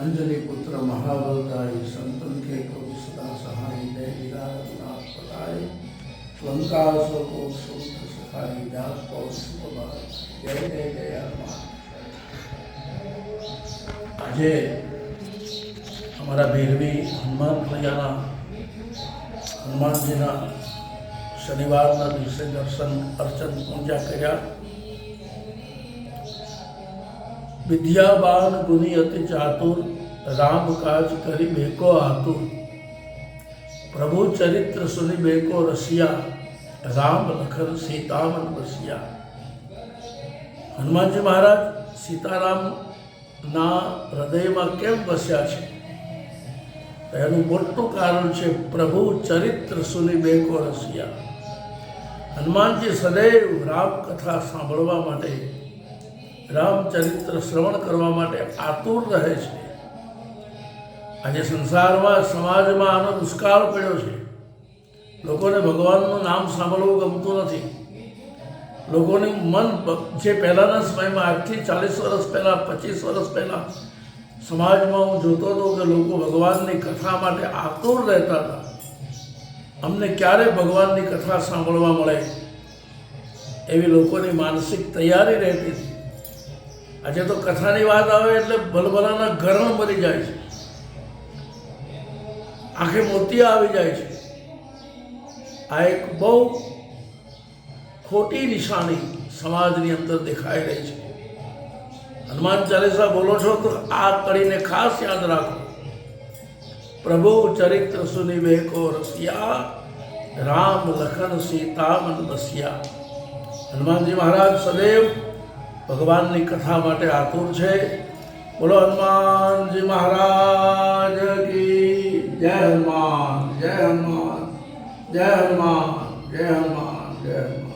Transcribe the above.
अंजलि पुत्र महाबलदायी संतन के प्रभु सदा सहाय जय विराजनाथ पताय लंकासुर को सूत्र सखाई दास कौशिक जय जय जय आज हमारा भैरवी हनुमान भैयाना हनुमान जी ना શનિવારના દિવસે દર્શન અર્ચન પૂજા કર્યા વિદ્યાબાન ગુની અતિ ચાતુર રામ કાજ કરી બેકો આતુર પ્રભુ ચરિત્ર સુની બેકો રસિયા રામ લખન સીતામન બસિયા હનુમાનજી મહારાજ સીતારામના હૃદયમાં કેમ બસ્યા છે તો એનું મોટું કારણ છે પ્રભુ ચરિત્ર સુની બેકો રસિયા હનુમાનજી સદૈવ રામ કથા સાંભળવા માટે, રામચરિત્ર શ્રવણ કરવા માટે આતુર રહે છે. આજે સંસારમાં, સમાજમાં આનો દુષ્કાળ પડ્યો છે. લોકોને ભગવાનનું નામ સાંભળવું ગમતું નથી. લોકોનું મન જે પહેલાંના સમયમાં આજથી ચાલીસ વર્ષ પહેલાં, પચીસ વર્ષ પહેલાં સમાજમાં હું જોતો હતો કે લોકો ભગવાનની કથા માટે આતુર રહેતા હતા. અમને ક્યારે ભગવાનની કથા સાંભળવા મળે? એવી લોકોની માનસિક તૈયારી રહેતી હતી. આજે તો કથાની વાત આવે એટલે ભલભલાના ઘરણ મરી જાય છે. આંખે મોતિયા આવી જાય છે. આ એક બહુ ખોટી નિશાની સમાજની અંદર દેખાઈ રહી છે. હનુમાન ચાલીસા બોલો છો તો આ કરીને ખાસ યાદ રાખો. પ્રભુ ચરિત્ર સુની બેકો રસિયા, રામ લખન સીતામન બસિયા. હનુમાનજી મહારાજ સદૈવ ભગવાનની કથા માટે આતુર છે. બોલો હનુમાનજી મહારાજ કી જય હનુમાન જય હનુમાન જય હનુમાન જય હનુમાન જય હનુમાન.